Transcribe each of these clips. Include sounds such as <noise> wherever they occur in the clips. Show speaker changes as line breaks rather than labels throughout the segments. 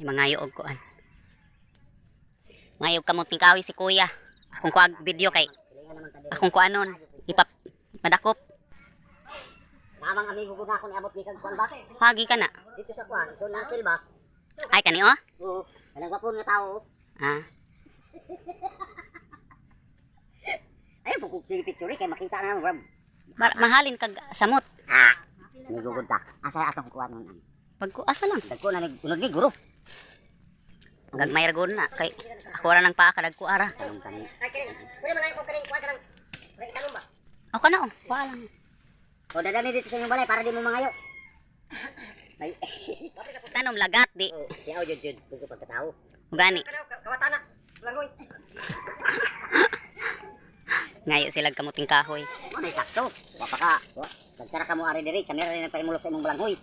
May mangayo og kuan. Ngayog kamuting kahoy si kuya. Akong kuag video kay akong kuanon. Ipap madakop.
Namang amigo ko na ako niabot ni kag kuan ba?
Hagi ka na.
Dito sa kuan, so na silba.
Ay kani oh.
Oo, kanang gwapon nga tao.
Ah. <laughs>
Ay, bukog sige picture kay makita na mo.
Mahalin kag samot.
Ah. Nigugod ta. Asa atong kuan nun.
Pag asa lang.
Dagko na nig unog ni guro.
Gag may ragon na kay ako ra nang paa kadag ko ara.
Ay ay?
Ako na oh. Kuha lang.
O dadali dito sa inyong balay para di mo mangayo. Ay. <laughs>
Tanom lagat di.
Oh, si Aw jud jud bugo pagkatao.
Ugani.
Kawatana. Langoy. <laughs>
Ngayo sila kamuting kahoy.
Mo na sakto. Wa pa ka. Wa. Pagsara ka mo ari diri, kamera rin ang paimulok sa imong balanghoy.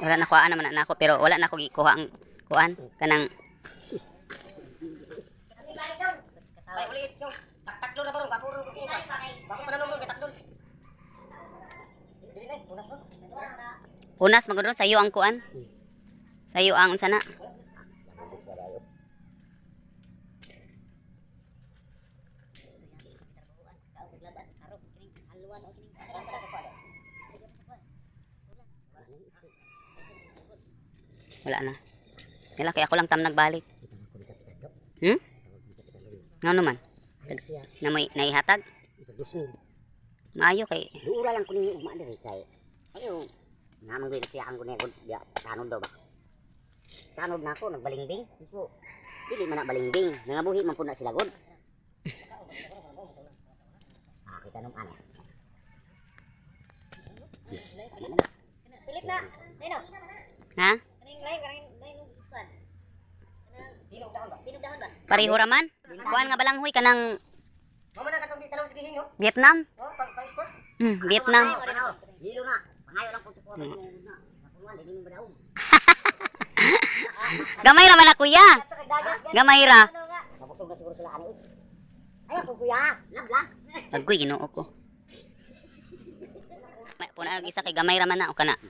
Wala na kuhaan naman na ako pero wala na ako gikuha ang kuan kanang.
Dili na, unas ron.
unas magudron sa iyo ang kuan. Sa iyo ang unsa na. Wala na. Nila kaya ako lang tam nagbalik. Hmm? Nga naman. Na may naihatag. Maayo kay
Duura lang kuning ugma diri kay. Ayo, namang gid siya ang gunegod ya tanod daw ba. Tanod na ako nagbalingbing. So, dili man na balingbing, nangabuhi man pud na sila god. <laughs> Ah, kita nung ana. Pilit na. Dino.
ha?
Kaning lain kaning lain kuan. Dino dahon ba? Dino dahon ba?
Pareho raman. Kuan nga balanghoy kanang
Mama na katong di tanong sige hinyo.
Vietnam.
Oh, pag pag sport.
Hmm, Vietnam.
Hilo na. Pangayo lang po sa kuwan. Napunuan, hindi mo badaog.
Gamay raman na kuya. <laughs> Gamay ra.
Mabusog na siguro sila ano. Ay, ako kuya. Lab lang.
Agkoy ginoo ko. May puna ang isa kay gamay raman na o kana.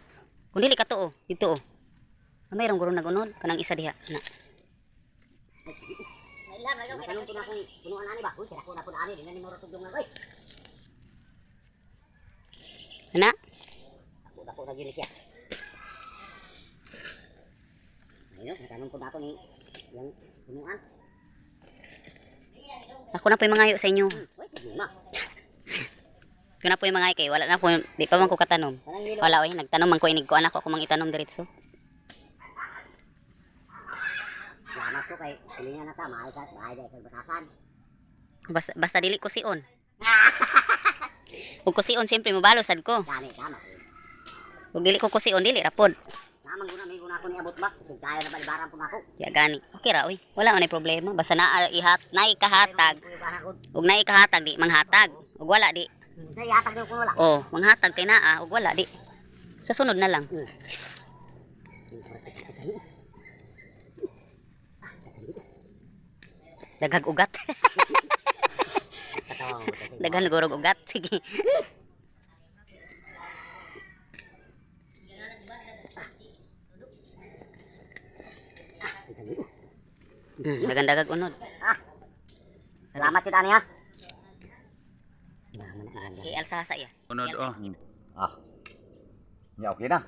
Kun dili ka to oh, dito oh. Gamay rang guro nagunod kanang isa diha. Na.
Tanong ko na kung punuan ba? Uy, sira ko ani. Di na ni mo ratog lang. Uy,
Ana?
ako dako na gini siya. Ayun, natanong ko na ako ni yung punuan.
Ako na po yung mangayo sa inyo.
Uy,
yung mangayo kay wala na po di pa man ko
hilo.
Wala oy, nagtanom man ko inig ko anak ko kumang itanom diretso.
Salamat ko kay pilingan na ta. Mahay ka, mahay ka sa batasan.
Basta, basta dili ko siun. <laughs> Ug kusion siyempre mabalo sad ko.
Gani, tama.
Ug dili ko kusion dili rapod.
Namang guna, may guna ako ni abot ba? Kung kaya na balibaran po na ako.
Ya gani. Okay ra oy. Wala man problema. Basta na ihat na ikahatag.
Ko.
Ug na ikahatag di manghatag. Ug wala di.
Sa daw ko wala.
Oh, manghatag kay naa ug wala di. Sa sunod na lang. Daghag ugat.
Katawa mo. kasi.
Daghan gurog ugat. Sige. Hmm, dagan dagag unod.
Ah. Salamat yun, Ani, ha? Naman na, naman na.
Kay Alsasa ya.
Unod oh.
Ah. Ya okay na.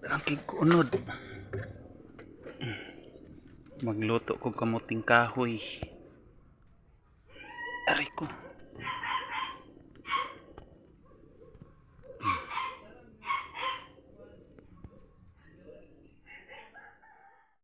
Rangkig ko unod. Magluto ko kamuting kahoy. Aray ko.